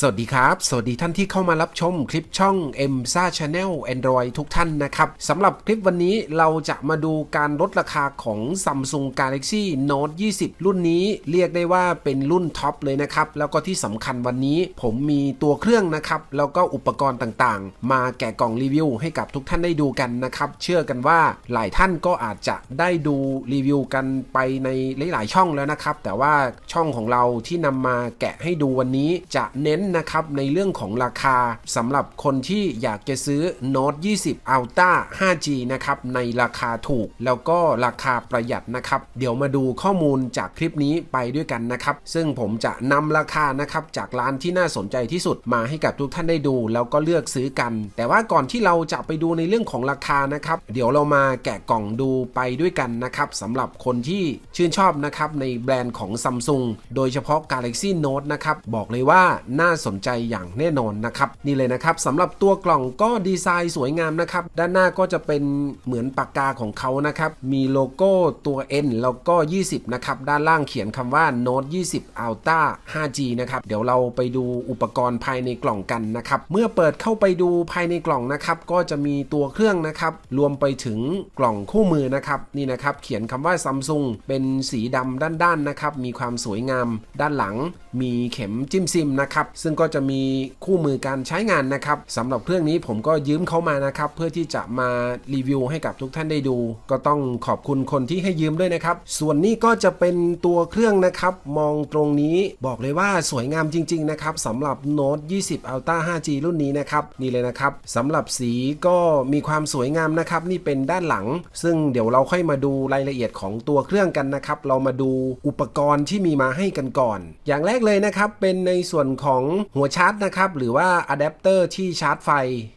สวัสดีครับ สวัสดีท่านที่เข้ามารับชมคลิปช่อง m s a Channel Android ทุกท่านนะครับสำหรับคลิปวันนี้เราจะมาดูการลดราคาของ Samsung Galaxy Note 20 รุ่นนี้เรียกได้ว่าเป็นรุ่นท็อปเลยนะครับ แล้วก็ที่สำคัญวันนี้ผมมีตัวเครื่องนะครับ แล้วก็อุปกรณ์ต่างๆ มาแกะกล่องรีวิวให้กับทุกท่านได้ดูกันนะครับ เชื่อกันว่าหลายท่านก็อาจจะได้ดูรีวิวกันไปในหลาย ๆ ช่องแล้วนะครับ แต่ว่าช่องของเราที่นำมาแกะให้ดูวันนี้จะเน้นนะครับในเรื่องของราคาสำหรับคนที่อยากจะซื้อ Note 20 Ultra 5G นะครับในราคาถูกแล้วก็ราคาประหยัดนะครับ เดี๋ยวมาดูข้อมูลจากคลิปนี้ไปด้วยกันนะครับ ซึ่งผมจะนำราคานะครับจากร้านที่น่าสนใจที่สุดมาให้กับทุกท่านได้ดู แล้วก็เลือกซื้อกัน แต่ว่าก่อนที่เราจะไปดูในเรื่องของราคานะครับ เดี๋ยวเรามาแกะกล่องดูไปด้วยกันนะครับสำหรับคนที่ชื่นชอบนะครับในแบรนด์ของ Samsung โดยเฉพาะ Galaxy Note นะครับบอกเลยว่าน่าสนใจอย่างแน่นอนนะครับนี่เลยนะครับสำหรับตัวกล่องก็ดีไซน์สวยงามนะครับด้านหน้าก็จะเป็นเหมือนปากกาของเขานะครับมีโลโก้ตัว N แล้วก็ 20 นะครับ ด้านล่างเขียนคำว่า Note 20 Ultra 5G นะครับ เดี๋ยวเราไปดูอุปกรณ์ภายในกล่องกันนะครับ เมื่อเปิดเข้าไปดูภายในกล่องนะครับ ก็จะมีตัวเครื่องนะครับ รวมไปถึงกล่องคู่มือนะครับ นี่นะครับ เขียนคำว่า Samsung เป็นสีดำด้านๆนะครับ มีความสวยงาม ด้านหลังมีเข็มจิ้มซิมนะครับซึ่งก็จะมีคู่มือการใช้งานนะครับสำหรับเครื่องนี้ผมก็ยืมเขามานะครับ เพื่อที่จะมารีวิวให้กับทุกท่านได้ดู ก็ต้องขอบคุณคนที่ให้ยืมด้วยนะครับ ส่วนนี้ก็จะเป็นตัวเครื่องนะครับ มองตรงนี้บอกเลยว่าสวยงามจริง ๆ นะครับสำหรับ Note 20 Ultra 5G รุ่นนี้นะครับนี่เลยนะครับสำหรับสีก็มีความสวยงามนะครับ นี่เป็นด้านหลัง ซึ่งเดี๋ยวเราค่อยมาดูรายละเอียดของตัวเครื่องกันนะครับ เรามาดูอุปกรณ์ที่มีมาให้กันก่อน อย่างแรกเลยนะครับเป็นในส่วนของหัวชาร์จนะครับหรือว่าอะแดปเตอร์ที่ชาร์จไฟ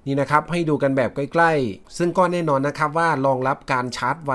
นี่นะครับให้ดูกันแบบใกล้ๆ ซึ่งก็แน่นอนนะครับว่ารองรับการชาร์จไว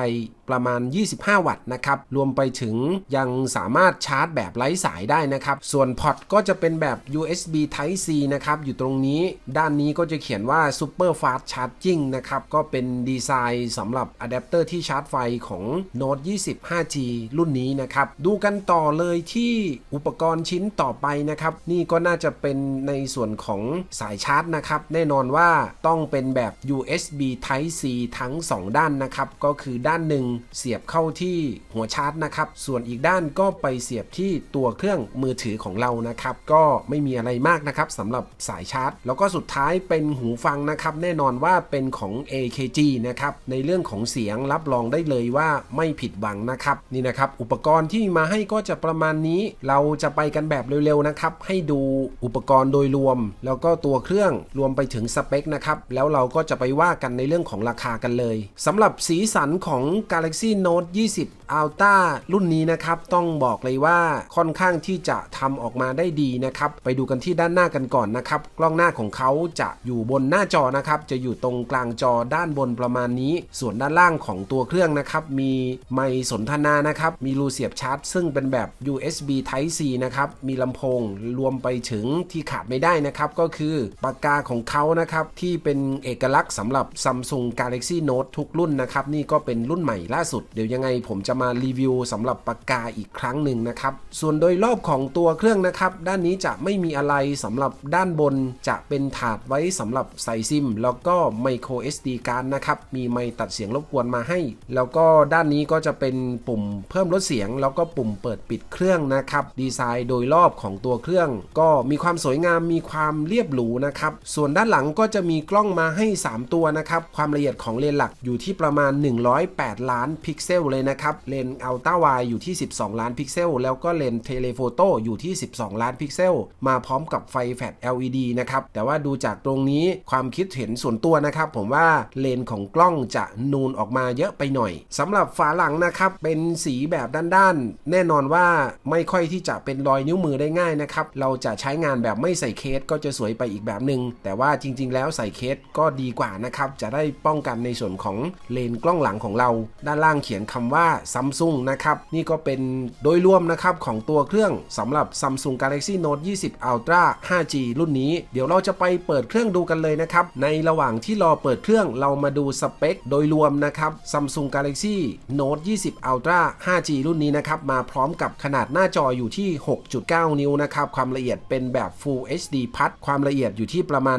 ประมาณ 25 วัตต์นะครับ รวมไปถึงยังสามารถชาร์จแบบไร้สายได้นะครับ ส่วนพอร์ตก็จะเป็นแบบ USB Type C นะครับ อยู่ตรงนี้ ด้านนี้ก็จะเขียนว่า Super Fast Charging นะครับ ก็เป็นดีไซน์สำหรับอะแดปเตอร์ที่ชาร์จไฟของ Note 20 5G รุ่นนี้นะครับ ดูกันต่อเลยที่อุปกรณ์ชิ้นต่อไปนะครับ นี่ก็น่าจะเป็นในส่วนของสายชาร์จนะครับ แน่นอนว่าต้องเป็นแบบ USB Type C ทั้ง 2 ด้านนะครับ ก็คือด้านหนึ่งเสียบเข้าที่หัวชาร์จนะครับ ส่วนอีกด้านก็ไปเสียบที่ตัวเครื่องมือถือของเรานะครับ ก็ไม่มีอะไรมากนะครับสำหรับสายชาร์จ แล้วก็สุดท้ายเป็นหูฟังนะครับ แน่นอนว่าเป็นของ AKG นะครับ ในเรื่องของเสียงรับรองได้เลยว่าไม่ผิดหวังนะครับ นี่นะครับ อุปกรณ์ที่มาให้ก็จะประมาณนี้ เราจะไปกันแบบเร็วๆนะครับ ให้ดูอุปกรณ์โดยรวม แล้วก็ตัวเครื่องรวมไปถึงสเปคนะครับ แล้วเราก็จะไปว่ากันในเรื่องของราคากันเลยสำหรับสีสันของ Galaxy Note 20 Ultra รุ่นนี้นะครับ ต้องบอกเลยว่าค่อนข้างที่จะทำออกมาได้ดีนะครับ ไปดูกันที่ด้านหน้ากันก่อนนะครับ กล้องหน้าของเขาจะอยู่บนหน้าจอนะครับ จะอยู่ตรงกลางจอด้านบนประมาณนี้ ส่วนด้านล่างของตัวเครื่องนะครับ มีไมค์สนทนานะครับ มีรูเสียบชาร์จ ซึ่งเป็นแบบ USB Type C นะครับ มีลำโพงรวมไปถึงที่ขาดไม่ได้นะครับ ก็คือปากกาของเขานะครับ ที่เป็นเอกลักษณ์สำหรับ Samsung Galaxy Note ทุกรุ่นนะครับ นี่ก็เป็นรุ่นใหม่ล่าสุด เดี๋ยวยังไงผมจะมารีวิวสำหรับปากกาอีกครั้งหนึ่งนะครับ ส่วนโดยรอบของตัวเครื่องนะครับ ด้านนี้จะไม่มีอะไรสำหรับด้านบนจะเป็นถาดไว้สำหรับใส่ซิม แล้วก็ micro SD card นะครับ มีไมค์ตัดเสียงรบกวนมาให้ แล้วก็ด้านนี้ก็จะเป็นปุ่มเพิ่มลดเสียง แล้วก็ปุ่มเปิดปิดเครื่องนะครับ ดีไซน์โดยรอบของตัวเครื่อง ก็มีความสวยงามมีความเรียบหรูนะครับ ส่วนด้านหลังก็จะมีกล้องมาให้ 3 ตัวนะครับ ความละเอียดของเลนส์หลักอยู่ที่ประมาณ 108 ล้านพิกเซลเลยนะครับเลนส์อัลต้าไวอยู่ที่ 12 ล้านพิกเซล แล้วก็เลนส์เทเลโฟโต้อยู่ที่ 12 ล้านพิกเซล มาพร้อมกับไฟแฟลช LED นะครับ แต่ว่าดูจากตรงนี้ความคิดเห็นส่วนตัวนะครับ ผมว่าเลนส์ของกล้องจะนูนออกมาเยอะไปหน่อยสำหรับฝาหลังนะครับ เป็นสีแบบด้านๆ แน่นอนว่าไม่ค่อยที่จะเป็นรอยนิ้วมือได้ง่ายนะครับ เราจะใช้งานแบบไม่ใส่เคสก็จะสวยไปอีกแบบหนึง่งแต่ว่าจริง ๆ แล้วใส่เคสก็ดีกว่านะครับจะได้ป้องกันในส่วนของเลนกล้องหลังของเรา ด้านด้านล่างเขียนคำว่า Samsung นะครับ นี่ก็เป็นโดยรวมนะครับของตัวเครื่องสำหรับ Samsung Galaxy Note 20 Ultra 5G รุ่นนี้ เดี๋ยวเราจะไปเปิดเครื่องดูกันเลยนะครับ ในระหว่างที่รอเปิดเครื่องเรามาดูสเปคโดยรวมนะครับ Samsung Galaxy Note 20 Ultra 5G รุ่นนี้นะครับ มาพร้อมกับขนาดหน้าจออยู่ที่ 6.9 นิ้วนะครับ ความละเอียดเป็นแบบ Full HD Plus ความละเอียดอยู่ที่ประมาณ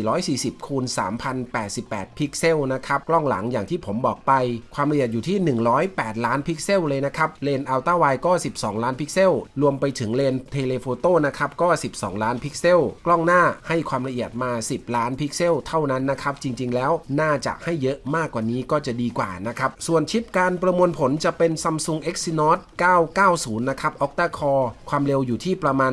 1440คูณ3088 พิกเซลนะครับ กล้องหลังอย่างที่ผมบอกไป ความละเอียดอยู่ที่ 108ล้านพิกเซลเลยนะครับ เลนอัลต้าไวก็ 12 ล้านพิกเซล รวมไปถึงเลนเทเลโฟโต้นะครับก็ 12 ล้านพิกเซล กล้องหน้าให้ความละเอียดมา 10 ล้านพิกเซลเท่านั้นนะครับ จริง ๆ แล้วน่าจะให้เยอะมากกว่านี้ก็จะดีกว่านะครับ ส่วนชิปการประมวลผลจะเป็น Samsung Exynos 990 นะครับ Octa Core ความเร็วอยู่ที่ประมาณ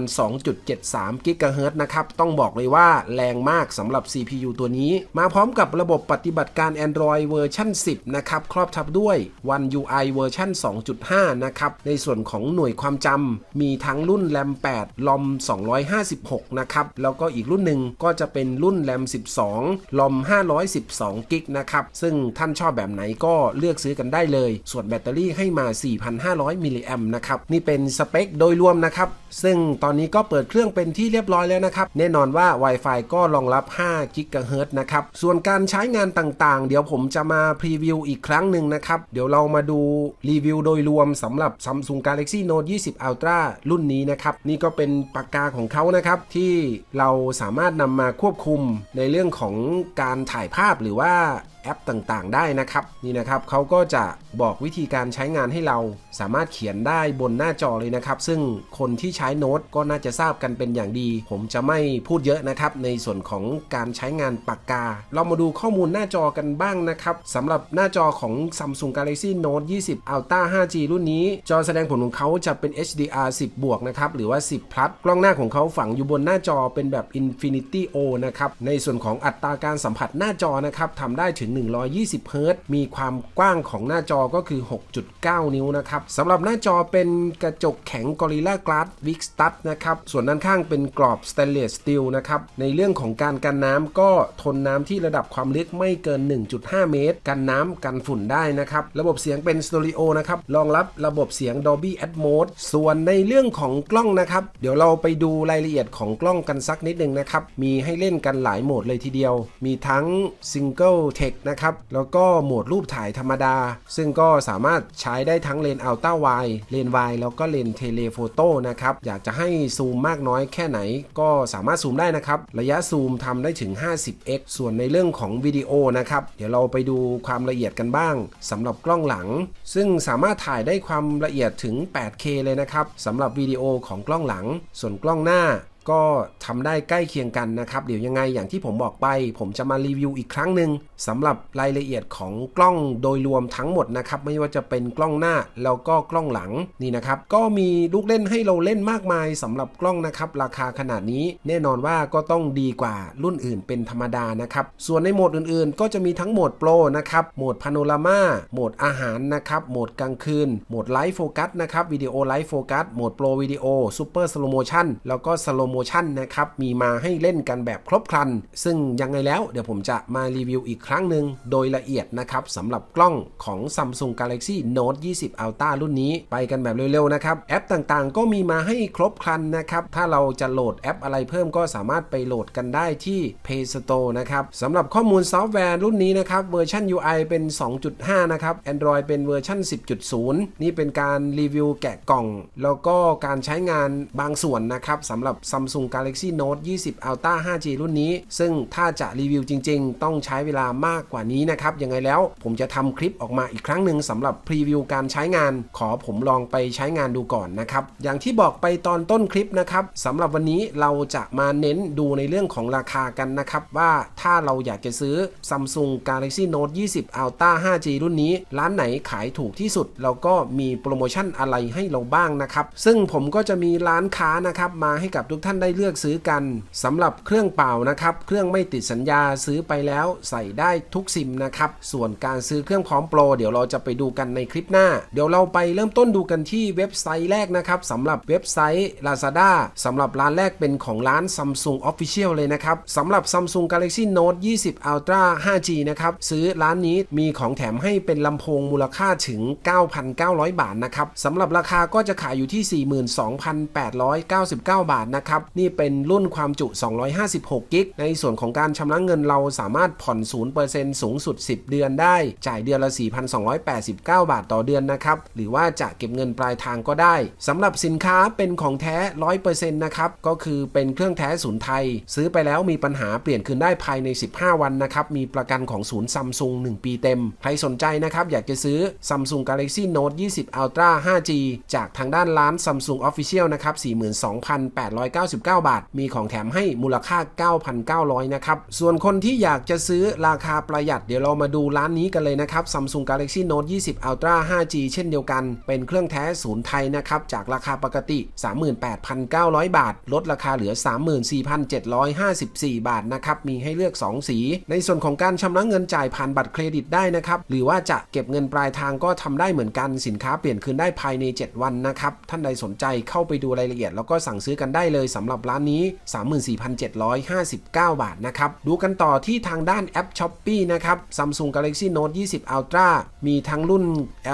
2.73 GHz นะครับ ต้องบอกเลยว่าแรงมากสำหรับ CPU ตัวนี้ มาพร้อมกับระบบปฏิบัติการ Android เวอร์ชัน10 นะครับ ครอบทับด้วย One UI เวอร์ชัน2.5 นะครับ ในส่วนของหน่วยความจำมีทั้งรุ่น RAM 8 LOM 256 นะครับ แล้วก็อีกรุ่นหนึ่งก็จะเป็นรุ่น RAM 12 LOM 512 กิกนะครับ ซึ่งท่านชอบแบบไหนก็เลือกซื้อกันได้เลย ส่วนแบตเตอรี่ให้มา 4,500 มิลลิแอมป์นะครับ นี่เป็นสเปคโดยรวมนะครับ ซึ่งตอนนี้ก็เปิดเครื่องเป็นที่เรียบร้อยแล้วนะครับ แน่นอนว่า Wi-Fi ก็รองรับ5 g h z นะครับ ส่วนการใช้งานต่างๆ เดี๋ยวผมจะมาพรีวิวอีกครั้งหนึ่งนะครับ เดี๋ยวเรามาดูรีวิวโดยรวมสำหรับ Samsung Galaxy Note 20 Ultra รุ่นนี้นะครับ นี่ก็เป็นปากกาของเขานะครับ ที่เราสามารถนำมาควบคุมในเรื่องของการถ่ายภาพหรือว่าแอปต่างๆ ได้นะครับ นี่นะครับเขาก็จะบอกวิธีการใช้งานให้เราสามารถเขียนได้บนหน้าจอเลยนะครับ ซึ่งคนที่ใช้โน้ตก็น่าจะทราบกันเป็นอย่างดี ผมจะไม่พูดเยอะนะครับ ในส่วนของการใช้งานปากกา เรามาดูข้อมูลหน้าจอกันบ้างนะครับสำหรับหน้าจอของ Samsung Galaxy Note 20 Ultra 5G รุ่นนี้ จอแสดงผลของเขาจะเป็น HDR 10 บวกนะครับ หรือว่า 10 plus กล้องหน้าของเขาฝังอยู่บนหน้าจอเป็นแบบ Infinity O นะครับ ในส่วนของอัตราการสัมผัสหน้าจอนะครับทำได้ถึง 120เฮิรตซ์มีความกว้างของหน้าจอก็คือ 6.9 นิ้วนะครับสำหรับหน้าจอเป็นกระจกแข็ง Gorilla Glass v i x t u d นะครับส่วนด้านข้างเป็นกรอบ Stainless Steel นะครับในเรื่องของการกันน้ำก็ทนน้ำที่ระดับความลึกไม่เกิน 1.5 เมตร กันน้ำกันฝุ่นได้นะครับระบบเสียงเป็นสเตอริโอนะครับรองรับระบบเสียง Dolby Atmos ส่วนในเรื่องของกล้องนะครับ เดี๋ยวเราไปดูรายละเอียดของกล้องกันสักนิดหนึ่งนะครับ มีให้เล่นกันหลายโหมดเลยทีเดียว มีทั้ง Single Take นะครับ แล้วก็โหมดรูปถ่ายธรรมดา ซึ่งก็สามารถใช้ได้ทั้งเลนอัลต้าไวเลนไวแล้วก็เลนเทเลโฟโต้นะครับ อยากจะให้ซูมมากน้อยแค่ไหน ก็สามารถซูมได้นะครับ ระยะซูมทำได้ถึง 50x ส่วนในเรื่องของวิดีโอนะครับ เดี๋ยวเราไปดูความละเอียดกันบ้างสำหรับกล้องหลัง ซึ่งึ่งสามารถถ่ายได้ความละเอียดถึง 8K เลยนะครับสำหรับวิดีโอของกล้องหลัง ส่วนกล้องหน้า ก็ทำได้ใกล้เคียงกันนะครับ เดี๋ยวยังไงอย่างที่ผมบอกไป ผมจะมารีวิวอีกครั้งหนึ่งสำหรับรายละเอียดของกล้องโดยรวมทั้งหมดนะครับ ไม่ว่าจะเป็นกล้องหน้าแล้วก็กล้องหลังนี่นะครับ ก็มีลูกเล่นให้เราเล่นมากมายสำหรับกล้องนะครับราคาขนาดนี้ แน่นอนว่าก็ต้องดีกว่ารุ่นอื่นเป็นธรรมดานะครับ ส่วนในโหมดอื่นๆ ก็จะมีทั้งโหมดโปรนะครับโหมดพาโนรามาโหมดอาหารนะครับโหมดกลางคืนโหมดไลฟ์โฟกัสนะครับวิดีโอไลฟ์โฟกัสโหมดโปรวิดีโอซูเปอร์สโลโมชันแล้วก็สโลโมชันนะครับ มีมาให้เล่นกันแบบครบครัน ซึ่งยังไงแล้วเดี๋ยวผมจะมารีวิวอีกครั้งหนึ่งโดยละเอียดนะครับสำหรับกล้องของ Samsung Galaxy Note 20 Ultra รุ่นนี้ ไปกันแบบเร็วๆนะครับ แอปต่างๆ ก็มีมาให้ครบครันนะครับ ถ้าเราจะโหลดแอปอะไรเพิ่มก็สามารถไปโหลดกันได้ที่ Play Store นะครับสำหรับข้อมูลซอฟต์แวร์รุ่นนี้นะครับเวอร์ชัน UI เป็น 2.5 นะครับ Android เป็นเวอร์ชัน10.0 นี่เป็นการรีวิวแกะกล่อง แล้วก็การใช้งานบางส่วนนะครับสำหรับ Samsung Galaxy Note 20 Ultra 5G รุ่นนี้ ซึ่งถ้าจะรีวิวจริง ๆ ต้องใช้เวลามากกว่านี้นะครับ ยังไงแล้วผมจะทำคลิปออกมาอีกครั้งหนึ่งสำหรับพรีวิวการใช้งาน ขอผมลองไปใช้งานดูก่อนนะครับ อย่างที่บอกไปตอนต้นคลิปนะครับสำหรับวันนี้เราจะมาเน้นดูในเรื่องของราคากันนะครับ ว่าถ้าเราอยากจะซื้อ Samsung Galaxy Note 20 Ultra 5G รุ่นนี้ ร้านไหนขายถูกที่สุด แล้วก็มีโปรโมชั่นอะไรให้เราบ้างนะครับ ซึ่งผมก็จะมีร้านค้านะครับมาให้กับทุกท่านานได้เลือกซื้อกันสำหรับเครื่องเปล่านะครับ เครื่องไม่ติดสัญญาซื้อไปแล้วใส่ได้ทุกซิมนะครับ ส่วนการซื้อเครื่องพร้อมโปรเดี๋ยวเราจะไปดูกันในคลิปหน้า เดี๋ยวเราไปเริ่มต้นดูกันที่เว็บไซต์แรกนะครับสำหรับเว็บไซต์ Lazada สำหรับร้านแรกเป็นของร้าน Samsung Official เลยนะครับสำหรับ Samsung Galaxy Note 20 Ultra 5G นะครับซื้อร้านนี้มีของแถมให้เป็นลำโพงมูลค่าถึง 9,900 บาทนะครับสำหรับราคาก็จะขายอยู่ที่ 42,899 บาทนะครับนี่เป็นรุ่นความจุ 256 กิก ในส่วนของการชำระเงินเราสามารถผ่อน 0%สูงสุด 10 เดือนได้ จ่ายเดือนละ 4,289 บาทต่อเดือนนะครับ หรือว่าจะเก็บเงินปลายทางก็ได้ สำหรับสินค้าเป็นของแท้ 100%นะครับ ก็คือเป็นเครื่องแท้ศูนย์ไทย ซื้อไปแล้วมีปัญหาเปลี่ยนคืนได้ภายใน 15 วันนะครับ มีประกันของศูนย์ซัมซุง1 ปีเต็ม ใครสนใจนะครับ อยากจะซื้อ Samsung Galaxy Note 20 Ultra 5G จากทางด้านร้าน Samsung Official นะครับ 42,899 42,899 บาท มีของแถมให้มูลค่า 9,900 นะครับ ส่วนคนที่อยากจะซื้อราคาประหยัดเดี๋ยวเรามาดูร้านนี้กันเลยนะครับ Samsung Galaxy Note 20 Ultra 5G เช่นเดียวกัน เป็นเครื่องแท้ศูนย์ไทยนะครับ จากราคาปกติ 38,900 บาท ลดราคาเหลือ 34,754 บาทนะครับ มีให้เลือก 2 สี ในส่วนของการชำระเงินจ่ายผ่านบัตรเครดิตได้นะครับ หรือว่าจะเก็บเงินปลายทางก็ทำได้เหมือนกัน สินค้าเปลี่ยนคืนได้ภายใน 7 วันนะครับ ท่านใดสนใจเข้าไปดูรายละเอียดแล้วก็สั่งซื้อกันได้เลยสำหรับร้านนี้ 34,759 บาทนะครับ ดูกันต่อที่ทางด้านแอป s h o p e e นะครับ Samsung Galaxy Note 20 Ultra มีทั้งรุ่น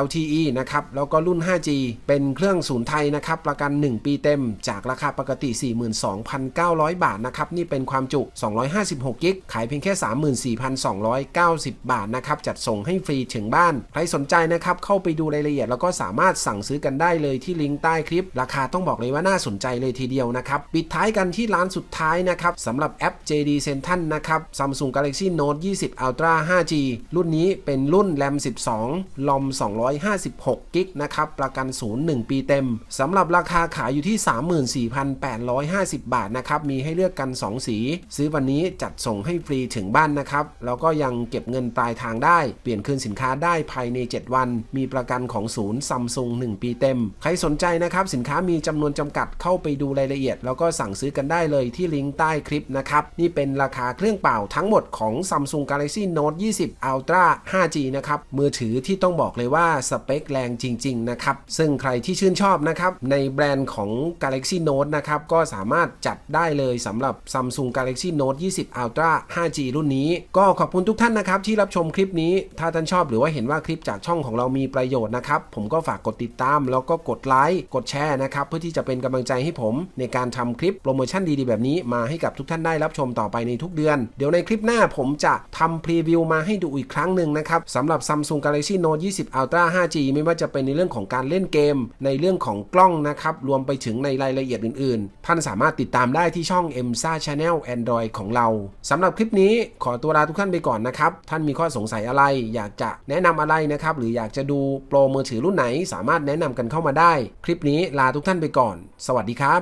LTE นะครับ แล้วก็รุ่น 5G เป็นเครื่องศูนย์ไทยนะครับ ประกัน 1 ปีเต็ม จากราคาปกติ 42,900 บาทนะครับ นี่เป็นความจุ 256 กิก ขายเพียงแค่ 34,290 บาทนะครับ จัดส่งให้ฟรีถึงบ้าน ใครสนใจนะครับ เข้าไปดูรายละเอียด แล้วก็สามารถสั่งซื้อกันได้เลยที่ลิงก์ใต้คลิป ราคาต้องบอกเลยว่าน่าสนใจเลยทีเดียวนะครับปิดท้ายกันที่ร้านสุดท้ายนะครับสำหรับแอป JD Central นะครับ Samsung Galaxy Note 20 Ultra 5G รุ่นนี้เป็นรุ่น RAM 12 LOM 256กิกนะครับ ประกันศูนย์1ปีเต็มสำหรับราคาขายอยู่ที่ 34,850 บาทนะครับ มีให้เลือกกัน 2 สี ซื้อวันนี้จัดส่งให้ฟรีถึงบ้านนะครับ แล้วก็ยังเก็บเงินปลายทางได้ เปลี่ยนคืนสินค้าได้ภายใน 7 วัน มีประกันของศูนย์ซัมซุง1ปีเต็ม ใครสนใจนะครับ สินค้ามีจำนวนจำกัดเข้าไปดูรายละเอียด แล้วก็็สั่งซื้อกันได้เลยที่ลิงก์ใต้คลิปนะครับ นี่เป็นราคาเครื่องเป่าทั้งหมดของ Samsung Galaxy Note 20 Ultra 5G นะครับ มือถือที่ต้องบอกเลยว่าสเปคแรงจริง ๆ นะครับ ซึ่งใครที่ชื่นชอบนะครับ ในแบรนด์ของ Galaxy Note นะครับ ก็สามารถจัดได้เลยสำหรับ Samsung Galaxy Note 20 Ultra 5G รุ่นนี้ ก็ขอบคุณทุกท่านนะครับ ที่รับชมคลิปนี้ ถ้าท่านชอบหรือว่าเห็นว่าคลิปจากช่องของเรามีประโยชน์นะครับผมก็ฝากกดติดตาม แล้วก็กดไลค์กดแชร์นะครับเพื่อที่จะเป็นกำลังใจให้ผมในการทำคลิปโปรโมชั่นดีๆแบบนี้มาให้กับทุกท่านได้รับชมต่อไปในทุกเดือน เดี๋ยวในคลิปหน้าผมจะทำพรีวิวมาให้ดูอีกครั้งหนึ่งนะครับสำหรับ Samsung Galaxy Note 20 Ultra 5G ไม่ว่าจะเป็นในเรื่องของการเล่นเกม ในเรื่องของกล้องนะครับรวมไปถึงในรายละเอียดอื่นๆ ท่านสามารถติดตามได้ที่ช่อง m s a Channel Android ของเราสำหรับคลิปนี้ขอตัวลาทุกท่านไปก่อนนะครับท่านมีข้อสงสัยอะไร อยากจะแนะนำอะไรนะครับหรืออยากจะดูโปรมือถือรุ่นไหน สามารถแนะนำกันเข้ามาได้ คลิปนี้ลาทุกท่านไปก่อน สวัสดีครับ